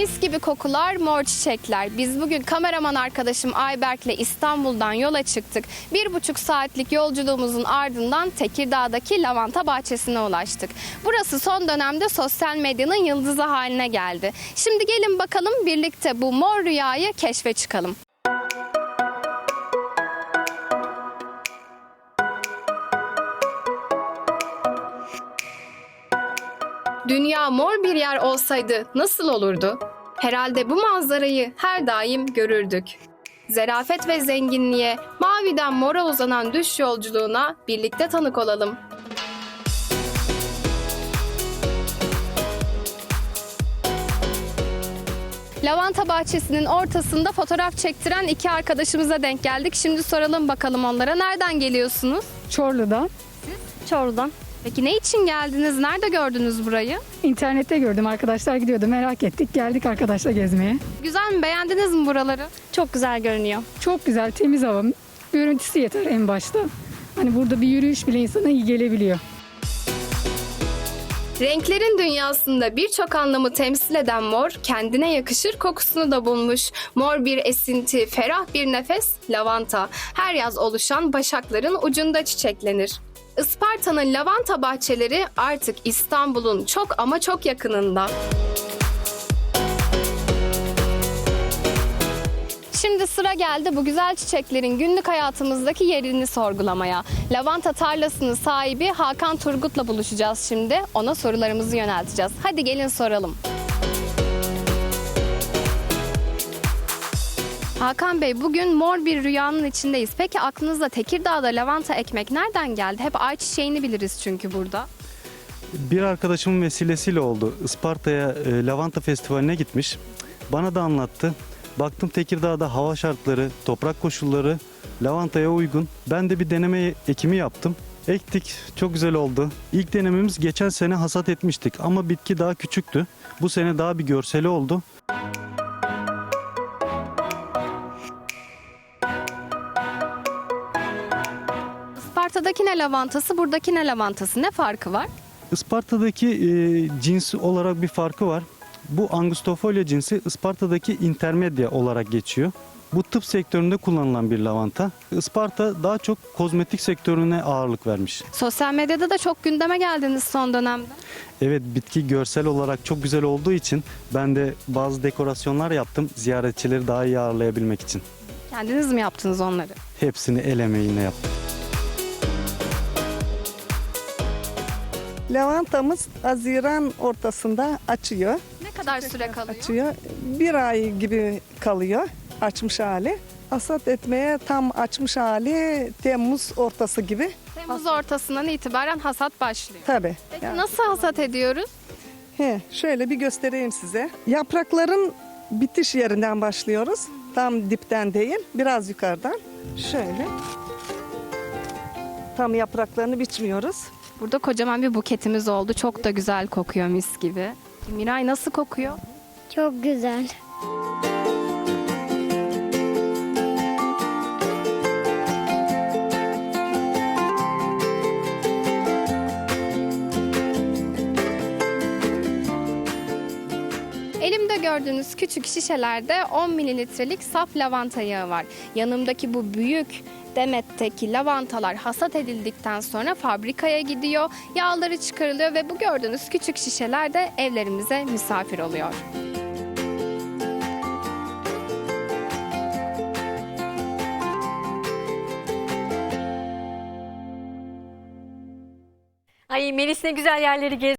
Mis gibi kokular, mor çiçekler. Biz bugün kameraman arkadaşım Ayberk'le İstanbul'dan yola çıktık. Bir buçuk saatlik yolculuğumuzun ardından Tekirdağ'daki lavanta bahçesine ulaştık. Burası son dönemde sosyal medyanın yıldızı haline geldi. Şimdi gelin bakalım birlikte bu mor rüyayı keşfe çıkalım. Dünya mor bir yer olsaydı nasıl olurdu? Herhalde bu manzarayı her daim görürdük. Zerafet ve zenginliğe, maviden mora uzanan düş yolculuğuna birlikte tanık olalım. Lavanta bahçesinin ortasında fotoğraf çektiren iki arkadaşımıza denk geldik. Şimdi soralım bakalım onlara. Nereden geliyorsunuz? Çorlu'dan. Çorlu'dan. Peki ne için geldiniz? Nerede gördünüz burayı? İnternette gördüm arkadaşlar gidiyordu merak ettik geldik arkadaşla gezmeye. Güzel mi? Beğendiniz mi buraları? Çok güzel görünüyor. Çok güzel temiz hava görüntüsü yeter en başta. Hani burada bir yürüyüş bile insana iyi gelebiliyor. Renklerin dünyasında birçok anlamı temsil eden mor, kendine yakışır kokusunu da bulmuş. Mor bir esinti, ferah bir nefes, lavanta. Her yaz oluşan başakların ucunda çiçeklenir. Isparta'nın lavanta bahçeleri artık İstanbul'un çok ama çok yakınında. Şimdi sıra geldi bu güzel çiçeklerin günlük hayatımızdaki yerini sorgulamaya. Lavanta tarlasının sahibi Hakan Turgut'la buluşacağız şimdi. Ona sorularımızı yönelteceğiz. Hadi gelin soralım. Hakan Bey bugün mor bir rüyanın içindeyiz. Peki aklınızda Tekirdağ'da lavanta ekmek nereden geldi? Hep ayçiçeğini biliriz çünkü burada. Bir arkadaşımın vesilesiyle oldu. Isparta'ya e, lavanta festivaline gitmiş. Bana da anlattı. Baktım Tekirdağ'da hava şartları, toprak koşulları lavantaya uygun. Ben de bir deneme ekimi yaptım. Ektik, çok güzel oldu. İlk denememiz geçen sene hasat etmiştik ama bitki daha küçüktü. Bu sene daha bir görseli oldu. Isparta'daki ne lavantası, buradaki ne lavantası? Ne farkı var? Isparta'daki e, cinsi olarak bir farkı var. Bu Angustifolia cinsi Isparta'daki intermedia olarak geçiyor. Bu tıp sektöründe kullanılan bir lavanta. Isparta daha çok kozmetik sektörüne ağırlık vermiş. Sosyal medyada da çok gündeme geldiniz son dönemde. Evet bitki görsel olarak çok güzel olduğu için ben de bazı dekorasyonlar yaptım ziyaretçileri daha iyi ağırlayabilmek için. Kendiniz mi yaptınız onları? Hepsini el emeğiyle yaptım. Lavantamız Haziran ortasında açıyor. Ne kadar süre kalıyor? Açıyor. Bir ay gibi kalıyor açmış hali. Hasat etmeye tam açmış hali Temmuz ortası gibi. Temmuz ortasından itibaren hasat başlıyor. Tabii. Peki Yani, nasıl hasat ediyoruz? he, şöyle bir göstereyim size. Yaprakların bitiş yerinden başlıyoruz. Tam dipten değil, biraz yukarıdan. Şöyle. Tam yapraklarını biçmiyoruz. Burada kocaman bir buketimiz oldu. Çok da güzel kokuyor mis gibi. Miray nasıl kokuyor? Çok güzel. Elimde gördüğünüz küçük şişelerde 10 mililitrelik saf lavanta yağı var. Yanımdaki bu büyük demetteki lavantalar hasat edildikten sonra fabrikaya gidiyor. Yağları çıkarılıyor ve bu gördüğünüz küçük şişeler de evlerimize misafir oluyor. Ay Melis ne güzel yerleri gez.